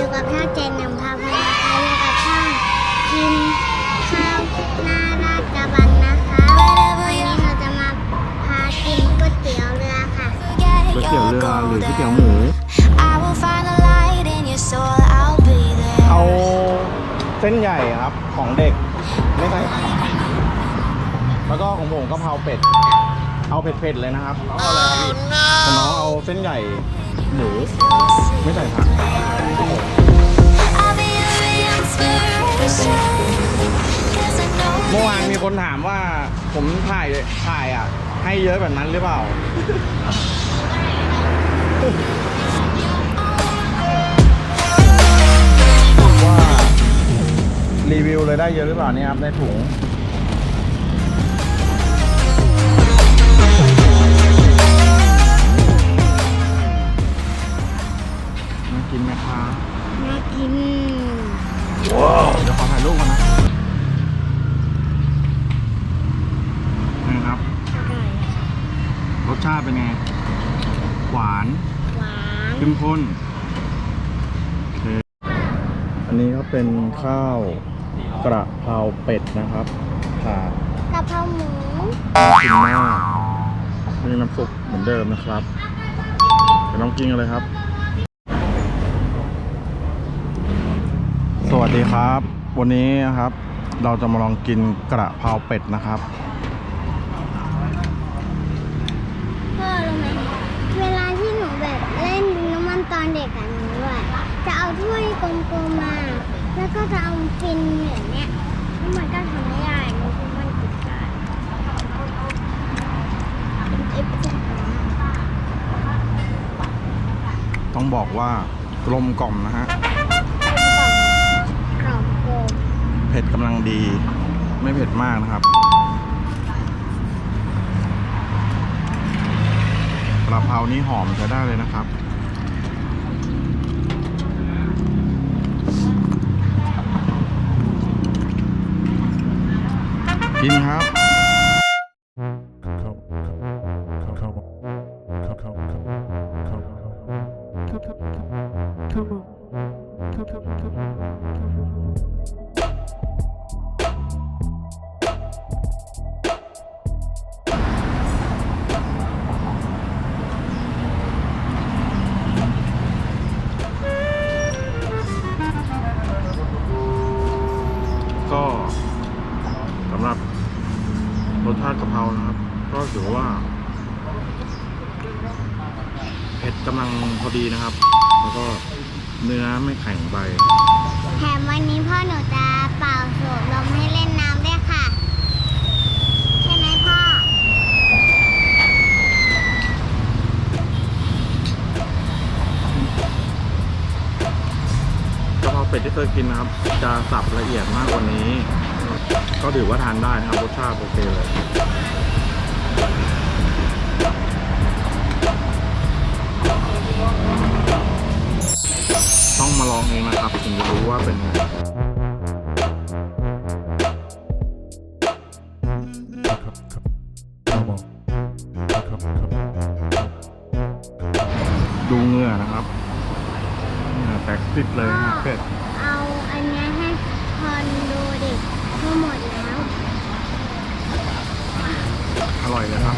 อยู่กับข้าวแจงนำพาพานะคะอยู่กับช่องกินข้าวหน้าราชบันนะคะวันนี้เราจะมาพากินก๋วยเตี๋ยวเรือค่ะก๋วยเตี๋ยวเรือหรือก๋วยเตี๋ยวหมูเอาเส้นใหญ่ครับของเด็กไม่ใช่แล้วก็ของผมก็เผาเป็ด เอาเผ็ดๆเลยนะครับน้องอะไรน้องเอาเส้นใหญ่ หมูไม่ใส่ผัก I'll be your inspiration. 'Cause I know เมื่อวานมีคนถามว่าผมถ่ายถ่ายอะ ให้เยอะแบบนั้นหรือเปล่า ว่า รีวิวเลยได้เยอะหรือเปล่าเนี่ยครับในถุง น่ากินไหมคะน่ากินว้าวเดี๋ยวขอถ่ายรูปก่อนนะนี่ครับ อร่อยรสชาติเป็นไง หวานหวานเข้มข้นโอเคอันนี้ก็เป็นข้าวกระเพราเป็ดนะครับผ่า กะเพราหมูกินมากนี่น้ำซุปเหมือนเดิมนะครับเดี๋ยวลองกินกันเลยครับ สวัสดีครับ วันนี้นะครับ เราจะมาลองกินกระเพราเป็ดนะครับพ่อรู้ไหมเวลาที่หนูแบบเล่นดินน้ำมันตอนเด็กอะหนูอะจะเอาถ้วยกลมๆมา แล้วก็จะเอาฟินอย่างเนี้ยแล้วมันก็ทำไม่ได้หนูคือมันติดกันเป็นเอฟเฟกต์ต้องบอกว่ากลมกล่อมนะฮะ เผ็ดกำลังดี ไม่เผ็ดมากนะครับ กระเพรานี่หอมใช้ได้เลยนะครับกินครับก็ เรานะครับ ก็ถือว่าเผ็ดกำลังพอดีนะครับ แล้วก็เนื้อไม่แข็งไป แถมวันนี้พ่อหนูจะเป่าสูบลมให้เล่น เป็ดที่เคยกินนะครับ จะสับละเอียดมากกว่านี้ ก็ถือว่าทานได้นะครับรสชาติโอเคเลยต้องมาลองเองนะครับถึงจะรู้ว่าเป็นไงดูเงื่อนะครับ แตกติดเลยนะเป็ดเอาอันเนี้ยให้คอนดูดิทั้งหมดแล้ว อร่อยเลยครับ